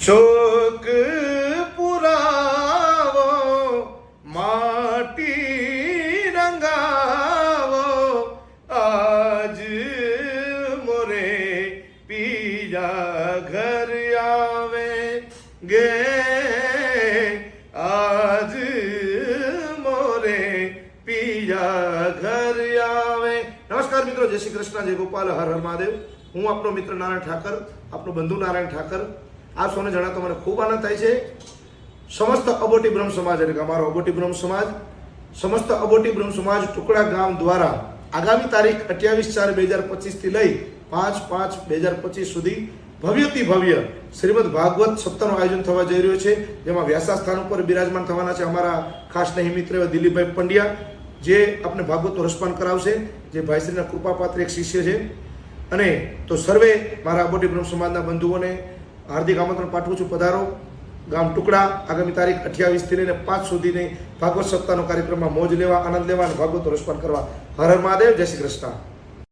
શોક પુરાવો, માટી રંગાવો, આજ મોરે પીજા ઘર આવે, ગે આજ મોરે પીજા ઘર આવે. નમસ્કાર મિત્રો, જય શ્રી કૃષ્ણ, જય ગોપાલ, હર હર મહાદેવ. હું આપનો મિત્ર નારાયણ ઠાકર, આપનો બંધુ નારાયણ ઠાકર આપ સૌને જણાવતો મને ખૂબ આનંદ થાય છે. સમસ્ત અબોટી બ્રહ્મ સમાજ એટલે કે અમારો અબોટી બ્રહ્મ સમાજ, સમસ્ત અબોટી બ્રહ્મ સમાજ ટુકડા ગામ દ્વારા આગામી તારીખ અઠ્યાવીસ ચાર બે હજાર પચીસથી લઈ પાંચ પાંચ બે હજાર પચીસ સુધી ભવ્યથી ભવ્ય શ્રીમદ ભાગવત સપ્તાહનું આયોજન થવા જઈ રહ્યું છે. જેમાં વ્યાસા સ્થાન ઉપર બિરાજમાન થવાના છે અમારા ખાસ સ્નેહી મિત્ર દિલીપભાઈ પંડ્યા, જે આપણે ભાગવતનું રસપાન કરાવશે, જે ભાઈશ્રીના કૃપાપાત્ર એક શિષ્ય છે. અને તો સર્વે મારા અબોટી બ્રહ્મ સમાજના બંધુઓને હાર્દિક આમંત્રણ પાઠવું છું પધારો. ગામ ટુકડા, આગામી તારીખ અઠ્યાવીસથી લઈને પાંચ સુધીની ભાગવત સપ્તાહનો કાર્યક્રમમાં મોજ લેવા, આનંદ લેવા અને ભાગવતનું રસપાન કરવા. હર હર મહાદેવ, જય શ્રી કૃષ્ણ.